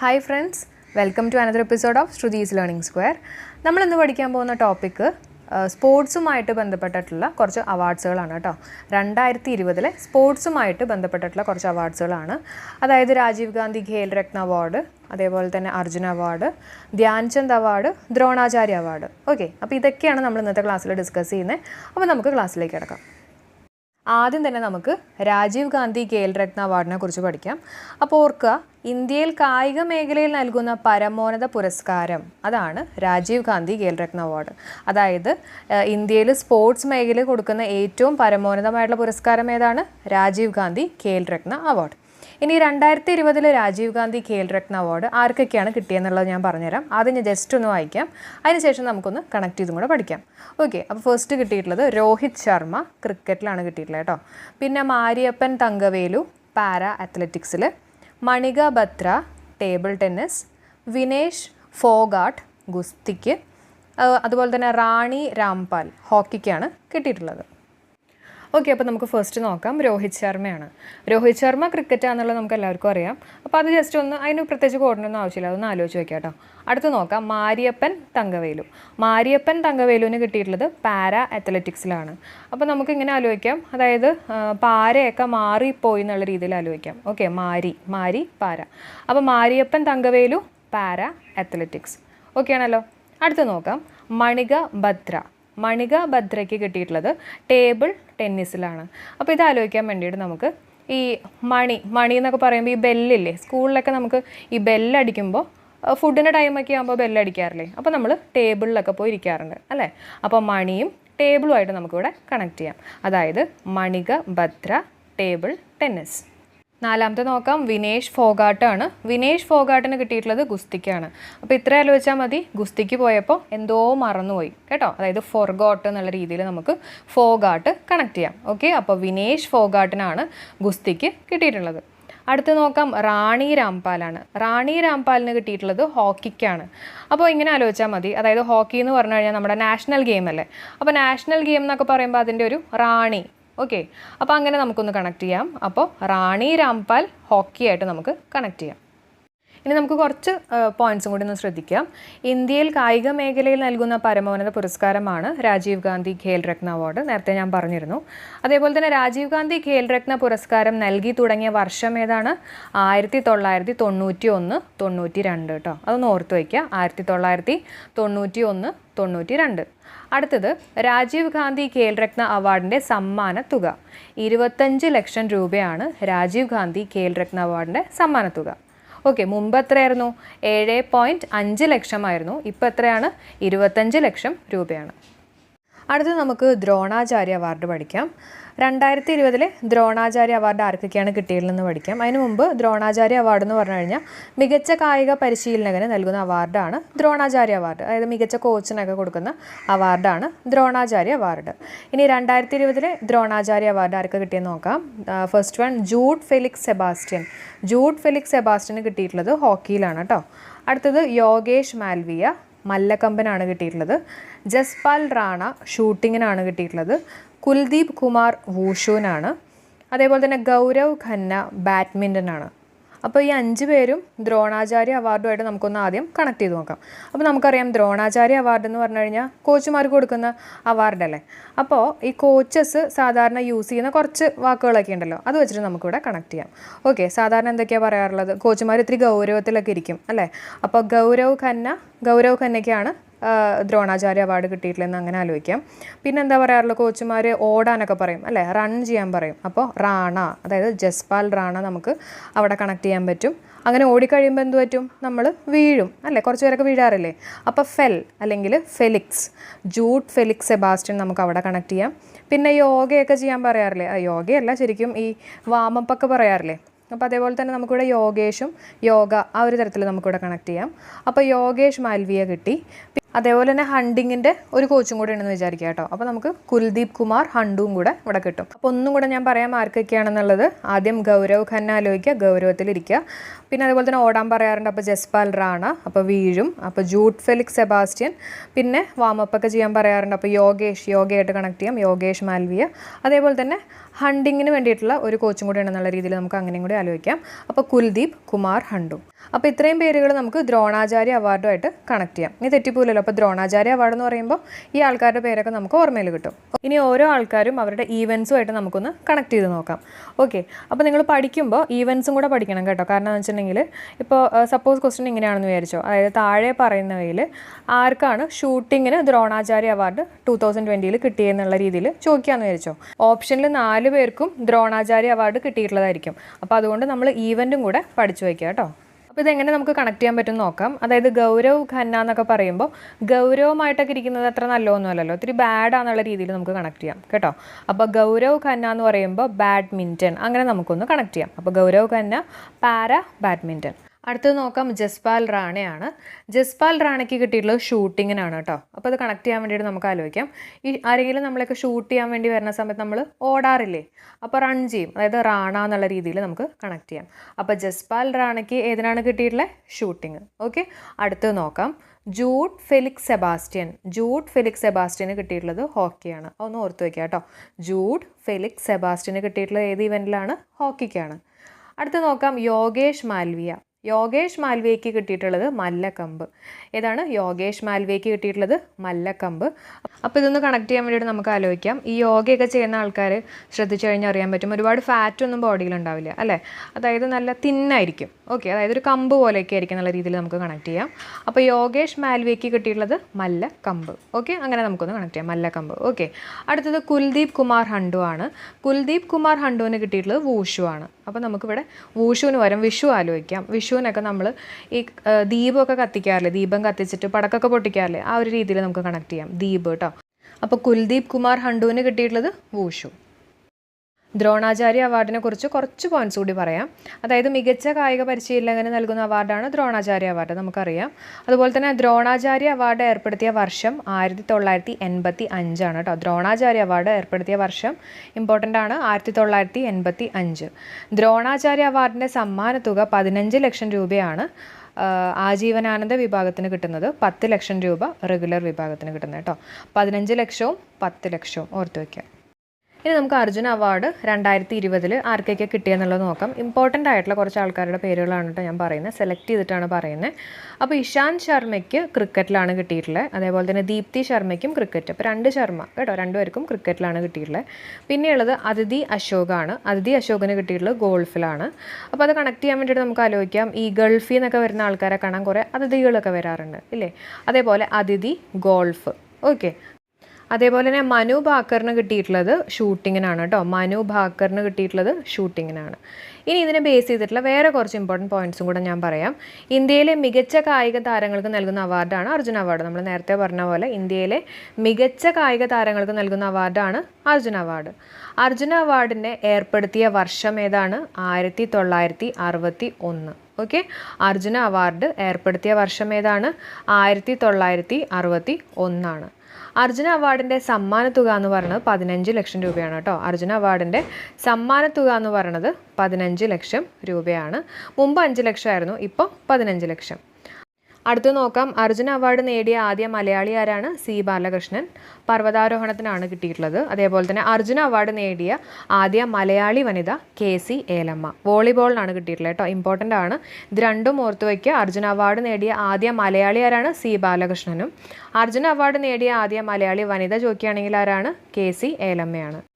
Hi friends welcome to another episode of Shruthi's learning square നമ്മൾ ഇന്ന് പഠിക്കാൻ പോകുന്ന ടോപ്പിക്ക് സ്പോർട്സുമായിട്ട് ബന്ധപ്പെട്ടിട്ടുള്ള കുറച്ച് അവാർഡ്സുകളാണ് കേട്ടോ. രണ്ടായിരത്തി ഇരുപതിലെ സ്പോർട്സുമായിട്ട് ബന്ധപ്പെട്ടിട്ടുള്ള കുറച്ച് അവാർഡ്സുകളാണ് അതായത് രാജീവ് ഗാന്ധി ഖേൽ രത്ന അവാർഡ് അതേപോലെ തന്നെ Arjuna award Dhyanchand award Dronacharya award okay അപ്പോൾ ഇതൊക്കെയാണ് നമ്മൾ ഇന്നത്തെ ക്ലാസ്സിൽ ഡിസ്കസ് ചെയ്യുന്നത് അപ്പോൾ നമുക്ക് ക്ലാസ്സിലേക്ക് കിടക്കാം. ആദ്യം തന്നെ നമുക്ക് രാജീവ് ഗാന്ധി ഖേൽ രത്ന അവാർഡിനെ കുറിച്ച് പഠിക്കാം. അപ്പോൾ ഓർക്കുക ഇന്ത്യയിൽ കായിക മേഖലയിൽ നൽകുന്ന പരമോന്നത പുരസ്കാരം. അതാണ് രാജീവ് ഗാന്ധി ഖേൽ രത്ന അവാർഡ്. അതായത് ഇന്ത്യയിൽ സ്പോർട്സ് മേഖലയിൽ കൊടുക്കുന്ന ഏറ്റവും പരമോന്നതമായിട്ടുള്ള പുരസ്കാരം ഏതാണ്? രാജീവ് ഗാന്ധി ഖേൽ രത്ന അവാർഡ്. ഇനി രണ്ടായിരത്തി ഇരുപതിൽ രാജീവ് ഗാന്ധി ഖേൽ രത്ന അവാർഡ് ആർക്കൊക്കെയാണ് കിട്ടിയെന്നുള്ളത് ഞാൻ പറഞ്ഞുതരാം. ആദ്യം ഞാൻ ജസ്റ്റ് ഒന്ന് വായിക്കാം. അതിനുശേഷം നമുക്കൊന്ന് കണക്ട് ചെയ്തും കൂടെ പഠിക്കാം. ഓക്കെ അപ്പോൾ ഫസ്റ്റ് കിട്ടിയിട്ടുള്ളത് രോഹിത് ശർമ്മ ക്രിക്കറ്റിലാണ് കിട്ടിയിട്ടുള്ളത് കേട്ടോ. പിന്നെ മാരിയപ്പൻ തങ്കവേലു പാരാ അത്ലറ്റിക്സിൽ മണിക ബത്ര ടേബിൾ ടെന്നീസ് വിനേഷ് ഫോഗാട്ട് ഗുസ്തിക്ക് അതുപോലെ തന്നെ റാണി രാംപാൽ ഹോക്കിക്കാണ് കിട്ടിയിട്ടുള്ളത്. ഓക്കെ അപ്പോൾ നമുക്ക് ഫസ്റ്റ് നോക്കാം. രോഹിത് ശർമ്മയാണ്. രോഹിത് ശർമ്മ ക്രിക്കറ്റ് ആണെന്നുള്ളത് നമുക്ക് എല്ലാവർക്കും അറിയാം. അപ്പോൾ അത് ജസ്റ്റ് ഒന്ന് അതിന് പ്രത്യേകിച്ച് കോഡിനൊന്നും ആവശ്യമില്ല. അതൊന്ന് ആലോചിച്ച് വെക്കാം കേട്ടോ. അടുത്ത് നോക്കാം. മാരിയപ്പൻ തങ്കവേലു. മാരിയപ്പൻ തങ്കവേലുവിന് കിട്ടിയിട്ടുള്ളത് പാര അത്ലറ്റിക്സിലാണ് അപ്പോൾ നമുക്ക് ഇങ്ങനെ ആലോചിക്കാം. അതായത് പാരയൊക്കെ മാറിപ്പോയി എന്നുള്ള രീതിയിൽ ആലോചിക്കാം. Okay Mari Mari para. അപ്പോൾ മാരിയപ്പൻ തങ്കവേലു പാര അത്ലറ്റിക്സ് ഓക്കെ ആണല്ലോ. അടുത്ത് നോക്കാം. മണിക ഭദ്ര. മണിക ഭദ്രയ്ക്ക് കിട്ടിയിട്ടുള്ളത് ടേബിൾ ടെന്നീസിലാണ്. അപ്പോൾ ഇത് ആലോചിക്കാൻ വേണ്ടിയിട്ട് നമുക്ക് ഈ മണി മണി എന്നൊക്കെ പറയുമ്പോൾ ഈ ബെല്ലില്ലേ? സ്കൂളിലൊക്കെ നമുക്ക് ഈ ബെല്ലടിക്കുമ്പോൾ ഫുഡിന്റെ ടൈമൊക്കെ ആകുമ്പോൾ ബെല്ലടിക്കാറില്ലേ? അപ്പോൾ നമ്മൾ ടേബിളിലൊക്കെ പോയി ഇരിക്കാറുണ്ട് അല്ലേ? അപ്പോൾ മണിയും ടേബിളുമായിട്ട് നമുക്കിവിടെ കണക്ട് ചെയ്യാം. അതായത് മണിക ഭദ്ര ടേബിൾ ടെന്നീസ്. നാലാമത്തെ നോക്കാം. വിനേഷ് ഫോഗാട്ടാണ്. വിനേഷ് ഫോഗാട്ടിന് കിട്ടിയിട്ടുള്ളത് ഗുസ്തിക്കാണ്. അപ്പോൾ ഇത്ര ആലോചിച്ചാൽ മതി. ഗുസ്തിക്ക് പോയപ്പോൾ എന്തോ മറന്നുപോയി. കേട്ടോ? അതായത് ഫോർഗോട്ട് എന്നുള്ള രീതിയിൽ നമുക്ക് ഫോഗാട്ട് കണക്ട് ചെയ്യാം. ഓക്കെ അപ്പോൾ വിനേഷ് ഫോഗാട്ടിനാണ് ഗുസ്തിക്ക് കിട്ടിയിട്ടുള്ളത്. അടുത്ത് നോക്കാം. റാണി രാംപാലാണ്. റാണി രാംപാലിന് കിട്ടിയിട്ടുള്ളത് ഹോക്കിക്കാണ്. അപ്പോൾ ഇങ്ങനെ ആലോചിച്ചാൽ മതി. അതായത് ഹോക്കി എന്ന് പറഞ്ഞു കഴിഞ്ഞാൽ നമ്മുടെ നാഷണൽ ഗെയിം അല്ലേ? അപ്പോൾ നാഷണൽ ഗെയിം എന്നൊക്കെ പറയുമ്പോൾ അതിന്റെ ഒരു റാണി ഓക്കെ അപ്പോൾ അങ്ങനെ നമുക്കൊന്ന് കണക്ട് ചെയ്യാം. അപ്പോൾ റാണി രാംപാൽ ഹോക്കിയായിട്ട് നമുക്ക് കണക്ട് ചെയ്യാം. ഇനി നമുക്ക് കുറച്ച് പോയിന്റ്സും കൂടി ഒന്ന് ശ്രദ്ധിക്കാം. ഇന്ത്യയിൽ കായിക മേഖലയിൽ നൽകുന്ന പരമോന്നത പുരസ്കാരമാണ് രാജീവ് ഗാന്ധി ഖേൽ രത്ന അവാർഡ്. നേരത്തെ ഞാൻ പറഞ്ഞിരുന്നു. അതേപോലെ തന്നെ രാജീവ് ഗാന്ധി ഖേൽ രത്ന പുരസ്കാരം നൽകി തുടങ്ങിയ വർഷം ഏതാണ്? ആയിരത്തി തൊള്ളായിരത്തി തൊണ്ണൂറ്റി ഒന്ന് തൊണ്ണൂറ്റി രണ്ട് കേട്ടോ അതൊന്ന് ഓർത്ത് വയ്ക്കുക. ആയിരത്തി തൊള്ളായിരത്തി തൊണ്ണൂറ്റി ഒന്ന് തൊണ്ണൂറ്റി രണ്ട് അടുത്തത് രാജീവ് ഗാന്ധി ഖേൽ രത്ന അവാർഡിന്റെ സമ്മാന തുക. ഇരുപത്തഞ്ച് ലക്ഷം രൂപയാണ് രാജീവ് ഗാന്ധി ഖേൽ രത്ന അവാർഡിന്റെ സമ്മാന തുക. ഓക്കെ മുമ്പ് എത്രയായിരുന്നു? ഏഴ് പോയിന്റ് അഞ്ച് ലക്ഷമായിരുന്നു. ഇപ്പോൾ എത്രയാണ്? ഇരുപത്തഞ്ച് ലക്ഷം രൂപയാണ്. അടുത്ത് നമുക്ക് ദ്രോണാചാര്യ അവാർഡ് പഠിക്കാം. രണ്ടായിരത്തി ഇരുപതിലെ ദ്രോണാചാര്യ അവാർഡ് ആർക്കൊക്കെയാണ് കിട്ടിയതെന്ന് പഠിക്കാം. അതിന് മുമ്പ് ദ്രോണാചാര്യ അവാർഡ് എന്ന് പറഞ്ഞു കഴിഞ്ഞാൽ മികച്ച കായിക പരിശീലകന് നൽകുന്ന അവാർഡാണ് ദ്രോണാചാര്യ അവാർഡ്. അതായത് മികച്ച കോച്ചിനൊക്കെ കൊടുക്കുന്ന അവാർഡാണ് ദ്രോണാചാര്യ അവാർഡ്. ഇനി രണ്ടായിരത്തി ഇരുപതിലെ ദ്രോണാചാര്യ അവാർഡ് ആർക്ക് കിട്ടിയെന്ന് നോക്കാം. First one Jude Felix Sebastian. Jude Felix സെബാസ്റ്റ്യന് കിട്ടിയിട്ടുള്ളത് ഹോക്കിയിലാണ് കേട്ടോ. അടുത്തത് യോഗേഷ് മാൽവിയ മല്ലക്കമ്പനാണ് കിട്ടിയിട്ടുള്ളത്. ജസ്പാൽ റാണ ഷൂട്ടിങ്ങിനാണ് കിട്ടിയിട്ടുള്ളത്. കുൽദീപ് കുമാർ വൂഷുവിനാണ്. അതേപോലെ തന്നെ ഗൗരവ് ഖന്ന ബാഡ്മിന്റനാണ് അപ്പോൾ ഈ അഞ്ച് പേരും ദ്രോണാചാര്യ അവാർഡുമായിട്ട് നമുക്കൊന്ന് ആദ്യം കണക്ട് ചെയ്ത് നോക്കാം. അപ്പോൾ നമുക്കറിയാം ദ്രോണാചാര്യ അവാർഡ് എന്ന് പറഞ്ഞു കഴിഞ്ഞാൽ കോച്ചുമാർക്ക് കൊടുക്കുന്ന അവാർഡല്ലേ അപ്പോൾ ഈ കോച്ചസ് സാധാരണ യൂസ് ചെയ്യുന്ന കുറച്ച് വാക്കുകളൊക്കെ ഉണ്ടല്ലോ അത് വെച്ചിട്ട് നമുക്കിവിടെ കണക്ട് ചെയ്യാം. ഓക്കെ സാധാരണ എന്തൊക്കെയാണ് പറയാറുള്ളത്? കോച്ചുമാർ ഇത്തിരി ഗൗരവത്തിലൊക്കെ ഇരിക്കും അല്ലേ? അപ്പോൾ ഗൗരവ് ഖന്ന ഗൗരവ് ഖന്നയ്ക്കാണ് ദ്രോണാചാര്യ അവാർഡ് കിട്ടിയിട്ടില്ലെന്ന് അങ്ങനെ ആലോചിക്കാം. പിന്നെ എന്താ പറയാറുള്ളത് കോച്ചുമാർ ഓടാനൊക്കെ പറയും അല്ലേ? റൺ ചെയ്യാൻ പറയും. അപ്പോൾ റാണ അതായത് ജസ്പാൽ റാണ നമുക്ക് അവിടെ കണക്ട് ചെയ്യാൻ പറ്റും. അങ്ങനെ ഓടിക്കഴിയുമ്പോൾ എന്ത് പറ്റും? നമ്മൾ വീഴും അല്ലേ? കുറച്ച് പേരൊക്കെ വീഴാറില്ലേ? അപ്പോൾ ഫെൽ അല്ലെങ്കിൽ ഫെലിക്സ് ജൂട്ട് ഫെലിക്സ് സെബാസ്റ്റ്യൻ നമുക്ക് അവിടെ കണക്ട് ചെയ്യാം. പിന്നെ യോഗയൊക്കെ ചെയ്യാൻ പറയാറില്ലേ? ആ യോഗയല്ല ശരിക്കും ഈ വാമപ്പൊക്കെ പറയാറില്ലേ? അപ്പോൾ അതേപോലെ തന്നെ നമുക്കിവിടെ യോഗേഷും യോഗ ആ ഒരു തരത്തിൽ നമുക്കിവിടെ കണക്ട് ചെയ്യാം. അപ്പോൾ യോഗേഷ് മാൽവിയ കിട്ടി. അതേപോലെ തന്നെ ഹണ്ടിങ്ങിന്റെ ഒരു കോച്ചും കൂടെ ഉണ്ടെന്ന് വിചാരിക്കുക കേട്ടോ. അപ്പോൾ നമുക്ക് കുൽദീപ് കുമാർ ഹണ്ടും കൂടെ ഇവിടെ കിട്ടും. അപ്പോൾ ഒന്നും കൂടെ ഞാൻ പറയാം ആർക്കൊക്കെയാണെന്നുള്ളത്. ആദ്യം ഗൗരവ് ഖന്ന ആലോചിക്കുക ഗൗരവത്തിലിരിക്കുക. പിന്നെ അതുപോലെ തന്നെ ഓടാൻ പറയാറുണ്ട്. അപ്പോൾ ജസ്പാൽ റാണ അപ്പോൾ വീഴും. അപ്പോൾ ജൂട്ട് ഫെലിക്സ് സെബാസ്റ്റ്യൻ. പിന്നെ വാമപ്പൊക്കെ ചെയ്യാൻ പറയാറുണ്ട്. അപ്പോൾ യോഗേഷ് യോഗയായിട്ട് കണക്ട് ചെയ്യാം. യോഗേഷ് മാൽവിയ. അതേപോലെ തന്നെ ഹണ്ടിങ്ങിന് വേണ്ടിയിട്ടുള്ള ഒരു കോച്ചും കൂടി ഉണ്ടെന്നുള്ള രീതിയിൽ നമുക്ക് അങ്ങനെയും കൂടി ആലോചിക്കാം. അപ്പോൾ കുൽദീപ് കുമാർ ഹണ്ടു. അപ്പോൾ ഇത്രയും പേരുകൾ നമുക്ക് ദ്രോണാചാര്യ അവാർഡുമായിട്ട് കണക്ട് ചെയ്യാം. ഇനി തെറ്റിപ്പോലല്ലോ അപ്പോൾ ദ്രോണാചാര്യ അവാർഡ് എന്ന് പറയുമ്പോൾ ഈ ആൾക്കാരുടെ പേരൊക്കെ നമുക്ക് ഓർമ്മയിൽ കിട്ടും. ഇനി ഓരോ ആൾക്കാരും അവരുടെ ഈവൻസുമായിട്ട് നമുക്കൊന്ന് കണക്ട് ചെയ്ത് നോക്കാം. ഓക്കെ അപ്പോൾ നിങ്ങൾ പഠിക്കുമ്പോൾ ഈവൻസും കൂടെ പഠിക്കണം കേട്ടോ. കാരണം എന്ന് വെച്ചിട്ടുണ്ടെങ്കിൽ ഇപ്പോൾ സപ്പോസ് ക്വസ്റ്റ്യൻ ഇങ്ങനെയാണെന്ന് വിചാരിച്ചോ. അതായത് താഴെ പറയുന്നവയിൽ ആർക്കാണ് ഷൂട്ടിങ്ങിന് ദ്രോണാചാര്യ അവാർഡ് ടൂ തൗസൻഡ് ട്വന്റിയിൽ കിട്ടിയെന്നുള്ള രീതിയിൽ ചോദിക്കാമെന്ന് വിചാരിച്ചോ. ഓപ്ഷനിൽ നാല് പേർക്കും ദ്രോണാചാര്യ അവാർഡ് കിട്ടിയിട്ടുള്ളതായിരിക്കും. അപ്പോൾ അതുകൊണ്ട് നമ്മൾ ഈവന്റും കൂടെ പഠിച്ചു വയ്ക്കുക കേട്ടോ. അപ്പോൾ ഇതെങ്ങനെ നമുക്ക് കണക്ട് ചെയ്യാൻ പറ്റും നോക്കാം. അതായത് ഗൗരവ് ഖന്ന എന്നൊക്കെ പറയുമ്പോൾ ഗൗരവമായിട്ടൊക്കെ ഇരിക്കുന്നത് അത്ര നല്ലതൊന്നുമല്ലല്ലോ ഒത്തിരി ബാഡാന്നുള്ള രീതിയിൽ നമുക്ക് കണക്ട് ചെയ്യാം കേട്ടോ. അപ്പോൾ ഗൗരവ് ഖന്ന എന്ന് പറയുമ്പോൾ ബാഡ്മിന്റൺ അങ്ങനെ നമുക്കൊന്ന് കണക്ട് ചെയ്യാം. അപ്പോൾ ഗൗരവ് ഖന്ന പാര ബാഡ്മിന്റൺ അടുത്തത് നോക്കാം. ജസ്പാൽ റാണയാണ്. ജസ്പാൽ റാണയ്ക്ക് കിട്ടിയിട്ടുള്ളത് ഷൂട്ടിങ്ങിനാണ് കേട്ടോ. അപ്പോൾ അത് കണക്ട് ചെയ്യാൻ വേണ്ടിയിട്ട് നമുക്ക് ആലോചിക്കാം. ഈ ആരെങ്കിലും നമ്മളൊക്കെ ഷൂട്ട് ചെയ്യാൻ വേണ്ടി വരുന്ന സമയത്ത് നമ്മൾ ഓടാറില്ലേ? അപ്പോൾ റൺ ചെയ്യും. അതായത് റാണ എന്നുള്ള രീതിയിൽ നമുക്ക് കണക്ട് ചെയ്യാം. അപ്പോൾ ജസ്പാൽ റാണയ്ക്ക് ഏതിനാണ് കിട്ടിയിട്ടുള്ളത് ഷൂട്ടിങ് ഓക്കെ അടുത്തത് നോക്കാം. Jude Felix Sebastian. Jude Felix സെബാസ്റ്റ്യന് കിട്ടിയിട്ടുള്ളത് ഹോക്കിയാണ്. ഒന്ന് ഓർത്ത് വയ്ക്കുക കേട്ടോ. ജൂഡ് ഫെലിക്സ് സെബാസ്റ്റ്യന് കിട്ടിയിട്ടുള്ളത് ഏത് ഇവന്റിലാണ് ഹോക്കിക്കാണ്. അടുത്ത് നോക്കാം. യോഗേഷ് മാൽവിയ. യോഗേഷ് മാൽവേക്ക് കിട്ടിയിട്ടുള്ളത് മല്ലക്കമ്പ്. ഏതാണ്? യോഗേഷ് മാൽവേക്ക് കിട്ടിയിട്ടുള്ളത് മല്ലക്കമ്പ്. അപ്പോൾ ഇതൊന്ന് കണക്ട് ചെയ്യാൻ വേണ്ടിയിട്ട് നമുക്ക് ആലോചിക്കാം. ഈ യോഗയൊക്കെ ചെയ്യുന്ന ആൾക്കാർ ശ്രദ്ധിച്ചു കഴിഞ്ഞാൽ അറിയാൻ പറ്റും ഒരുപാട് ഫാറ്റ് ഒന്നും ബോഡിയിൽ ഉണ്ടാവില്ല അല്ലേ? അതായത് നല്ല തിന്നായിരിക്കും ഓക്കെ അതായത് ഒരു കമ്പ് പോലെയൊക്കെ ആയിരിക്കും നല്ല രീതിയിൽ നമുക്ക് കണക്ട് ചെയ്യാം. അപ്പോൾ യോഗേഷ് മാൽവേക്ക് കിട്ടിയിട്ടുള്ളത് മല്ല കമ്പ് ഓക്കെ അങ്ങനെ നമുക്കൊന്ന് കണക്ട് ചെയ്യാം. മല്ല കമ്പ് ഓക്കെ അടുത്തത് കുൽദീപ് കുമാർ ഹണ്ടു ആണ്. കുൽദീപ് കുമാർ ഹണ്ടുവിന് കിട്ടിയിട്ടുള്ളത് വൂഷു ആണ്. അപ്പോൾ നമുക്കിവിടെ വൂഷുവിന് പകരം വിഷു ആലോചിക്കാം. വിഷുവിനൊക്കെ നമ്മൾ ഈ ദീപമൊക്കെ കത്തിക്കാറില്ലേ? ദീപം കത്തിച്ചിട്ട് പടക്കൊക്കെ പൊട്ടിക്കാറില്ലേ? ആ ഒരു രീതിയിൽ നമുക്ക് കണക്ട് ചെയ്യാം. ദീപ് കേട്ടോ അപ്പോൾ കുൽദീപ് കുമാർ ഹണ്ടുവിന് കിട്ടിയിട്ടുള്ളത് വൂഷു. ദ്രോണാചാര്യ അവാർഡിനെ കുറിച്ച് കുറച്ച് പോയിന്റ്സ് കൂടി പറയാം. അതായത് മികച്ച കായിക പരിശീലകന് നൽകുന്ന അവാർഡാണ് ദ്രോണാചാര്യ അവാർഡ്. നമുക്കറിയാം. അതുപോലെ തന്നെ ദ്രോണാചാര്യ അവാർഡ് ഏർപ്പെടുത്തിയ വർഷം ആയിരത്തി തൊള്ളായിരത്തി എൺപത്തി അഞ്ചാണ് കേട്ടോ. ദ്രോണാചാര്യ അവാർഡ് ഏർപ്പെടുത്തിയ വർഷം ഇമ്പോർട്ടന്റ് ആണ് ആയിരത്തി തൊള്ളായിരത്തി എൺപത്തി അഞ്ച് ദ്രോണാചാര്യ അവാർഡിന്റെ സമ്മാനത്തുക പതിനഞ്ച് ലക്ഷം രൂപയാണ് ആജീവനാനന്ദ വിഭാഗത്തിന് കിട്ടുന്നത് പത്ത് ലക്ഷം രൂപ റെഗുലർ വിഭാഗത്തിന് കിട്ടുന്നത് കേട്ടോ. പതിനഞ്ച് ലക്ഷവും പത്ത് ലക്ഷവും ഓർത്ത് വയ്ക്കുക ഇനി നമുക്ക് അർജുന അവാർഡ് രണ്ടായിരത്തി ഇരുപതിൽ ആർക്കൊക്കെ കിട്ടിയെന്നുള്ളത് നോക്കാം. ഇമ്പോർട്ടന്റ് ആയിട്ടുള്ള കുറച്ച് ആൾക്കാരുടെ പേരുകളാണ് കേട്ടോ ഞാൻ പറയുന്നത്. സെലക്ട് ചെയ്തിട്ടാണ് പറയുന്നത്. അപ്പോൾ ഇഷാന്ത് ശർമ്മയ്ക്ക് ക്രിക്കറ്റിലാണ് കിട്ടിയിട്ടുള്ളത്. അതേപോലെ തന്നെ ദീപ്തി ശർമ്മയ്ക്കും ക്രിക്കറ്റ്. അപ്പോൾ രണ്ട് ശർമ്മ കേട്ടോ രണ്ടുപേർക്കും ക്രിക്കറ്റിലാണ് കിട്ടിയിട്ടുള്ളത്. പിന്നെയുള്ളത് അതിഥി അശോകാണ്. അതിഥി അശോകന് കിട്ടിയിട്ടുള്ളത് ഗോൾഫിലാണ്. അപ്പോൾ അത് കണക്ട് ചെയ്യാൻ വേണ്ടിയിട്ട് നമുക്ക് ആലോചിക്കാം. ഈ ഗൾഫിൽ നിന്നൊക്കെ വരുന്ന ആൾക്കാരെ കാണാൻ കുറേ അതിഥികളൊക്കെ വരാറുണ്ട് ഇല്ലേ? അതേപോലെ അതിഥി ഗോൾഫ്. ഓക്കെ അതേപോലെ തന്നെ മനു ഭാക്കറിന് കിട്ടിയിട്ടുള്ളത് ഷൂട്ടിങ്ങിനാണ് കേട്ടോ. മനു ഭാക്കറിന് കിട്ടിയിട്ടുള്ളത് ഷൂട്ടിങ്ങിനാണ്. ഇനി ഇതിനെ ബേസ് ചെയ്തിട്ടുള്ള വേറെ കുറച്ച് ഇമ്പോർട്ടന്റ് പോയിന്റ്സും കൂടെ ഞാൻ പറയാം. ഇന്ത്യയിലെ മികച്ച കായിക താരങ്ങൾക്ക് നൽകുന്ന അവാർഡാണ് അർജുന അവാർഡ് നമ്മൾ നേരത്തെ പറഞ്ഞ പോലെ ഇന്ത്യയിലെ മികച്ച കായിക താരങ്ങൾക്ക് നൽകുന്ന അവാർഡാണ് അർജുന അവാർഡ് അർജുന അവാർഡിനെ ഏർപ്പെടുത്തിയ വർഷം ഏതാണ്? ആയിരത്തി തൊള്ളായിരത്തി അറുപത്തി ഒന്ന് ഓക്കെ അർജുന അവാർഡ് ഏർപ്പെടുത്തിയ വർഷം ഏതാണ്? ആയിരത്തി തൊള്ളായിരത്തി അറുപത്തി ഒന്നാണ് അർജുന അവാർഡിന്റെ സമ്മാനത്തുക എന്ന് പറയുന്നത് പതിനഞ്ച് ലക്ഷം രൂപയാണ് കേട്ടോ. അർജുന അവാർഡിന്റെ സമ്മാനത്തുക എന്ന് പറയുന്നത് പതിനഞ്ച് ലക്ഷം രൂപയാണ്. മുമ്പ് അഞ്ച് ലക്ഷമായിരുന്നു ഇപ്പോൾ പതിനഞ്ച് ലക്ഷം. അടുത്ത് നോക്കാം. അർജുന അവാർഡ് നേടിയ ആദ്യ മലയാളി ആരാണ്? സി. ബാലകൃഷ്ണൻ. പർവതാരോഹണത്തിനാണ് കിട്ടിയിട്ടുള്ളത്. അതേപോലെ തന്നെ അർജുന അവാർഡ് നേടിയ ആദ്യ മലയാളി വനിത കെ. സി. ഏലമ്മ. വോളിബോളിനാണ് കിട്ടിയിട്ടുള്ളത് കേട്ടോ. ഇമ്പോർട്ടന്റ് ആണ്. ഇത് രണ്ടും ഓർത്ത് വയ്ക്കുക. അർജുന അവാർഡ് നേടിയ ആദ്യ മലയാളി ആരാണ്? സി. ബാലകൃഷ്ണനും. അർജുന അവാർഡ് നേടിയ ആദ്യ മലയാളി വനിത ചോദിക്കുകയാണെങ്കിൽ ആരാണ്? കെ. സി. ഏലമ്മയാണ്.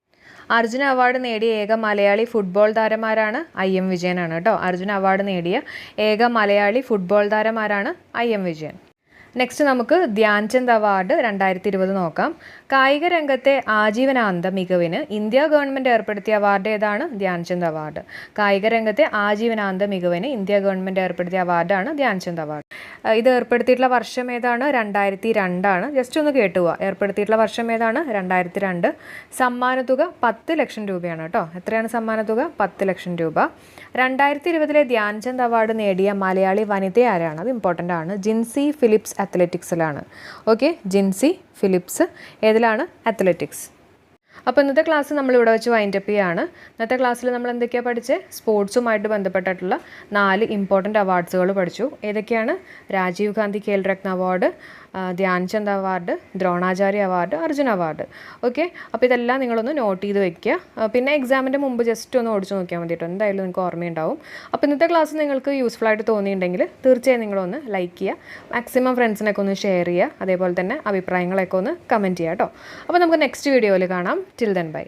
അർജുന അവാർഡ് നേടിയ ഏക മലയാളി ഫുട്ബോൾ താരമാരാണ് ഐ എം വിജയനാണ് കേട്ടോ. അർജുന അവാർഡ് നേടിയ ഏക മലയാളി ഫുട്ബോൾ താരമാരാണ് ഐ എം വിജയൻ. നെക്സ്റ്റ് നമുക്ക് ധ്യാൻചന്ദ് അവാർഡ് രണ്ടായിരത്തി ഇരുപത് നോക്കാം. കായിക രംഗത്തെ ആജീവനാന്ത മികവിന് ഇന്ത്യ ഗവൺമെന്റ് ഏർപ്പെടുത്തിയ അവാർഡ് ഏതാണ്? ധ്യാൻചന്ദ് അവാർഡ്. കായിക രംഗത്തെ ആജീവനാന്ത മികവിന് ഇന്ത്യ ഗവൺമെന്റ് ഏർപ്പെടുത്തിയ അവാർഡാണ് ധ്യാൻചന്ദ് അവാർഡ്. ഇത് ഏർപ്പെടുത്തിയിട്ടുള്ള വർഷം ഏതാണ്? രണ്ടായിരത്തി രണ്ടാണ് ജസ്റ്റ് ഒന്ന് കേട്ടുക ഏർപ്പെടുത്തിയിട്ടുള്ള വർഷം ഏതാണ്? രണ്ടായിരത്തി രണ്ട് സമ്മാനത്തുക പത്ത് ലക്ഷം രൂപയാണ് കേട്ടോ. എത്രയാണ് സമ്മാനത്തുക? പത്ത് ലക്ഷം രൂപ. രണ്ടായിരത്തി ഇരുപതിലെ ധ്യാൻചന്ദ് അവാർഡ് നേടിയ മലയാളി വനിത ആരാണ് അത് ഇമ്പോർട്ടന്റ് ആണ്. ജിൻസി ഫിലിപ്സ് അത്ലറ്റിക്സിലാണ്. ഓക്കെ ജിൻസി ഫിലിപ്സ് ഏതിലാണ്? അത്ലറ്റിക്സ്. അപ്പോൾ ഇന്നത്തെ ക്ലാസ് നമ്മൾ ഇവിടെ വെച്ച് വൈൻഡ് അപ്പ് ചെയ്യാണ്. ഇന്നത്തെ ക്ലാസ്സിൽ നമ്മൾ എന്തൊക്കെയാണ് പഠിച്ചത് സ്പോർട്സുമായിട്ട് ബന്ധപ്പെട്ടിട്ടുള്ള നാല് ഇമ്പോർട്ടന്റ് അവാർഡ്സുകൾ പഠിച്ചു. ഏതൊക്കെയാണ്? Rajiv Gandhi Khel Ratna award Dhyan Chand award Dronacharya award Arjuna award. Okay അപ്പോൾ ഇതെല്ലാം നിങ്ങളൊന്ന് നോട്ട് ചെയ്ത് വെക്കുക. പിന്നെ എക്സാമിന്റെ മുമ്പ് ജസ്റ്റ് ഒന്ന് ഓടിച്ചു നോക്കിയാൽ മതി കേട്ടോ എന്തായാലും നിങ്ങൾക്ക് ഓർമ്മയുണ്ടാവും. അപ്പോൾ ഇന്നത്തെ ക്ലാസ് നിങ്ങൾക്ക് യൂസ്ഫുൾ ആയിട്ട് തോന്നിയിട്ടുണ്ടെങ്കിൽ തീർച്ചയായും നിങ്ങളൊന്ന് ലൈക്ക് ചെയ്യുക. മാക്സിമം ഫ്രണ്ട്സിനൊക്കെ ഒന്ന് ഷെയർ ചെയ്യുക. അതേപോലെ തന്നെ അഭിപ്രായങ്ങളൊക്കെ ഒന്ന് കമന്റ് ചെയ്യുക കേട്ടോ അപ്പോൾ നമുക്ക് നെക്സ്റ്റ് വീഡിയോയിൽ കാണാം. Till then bye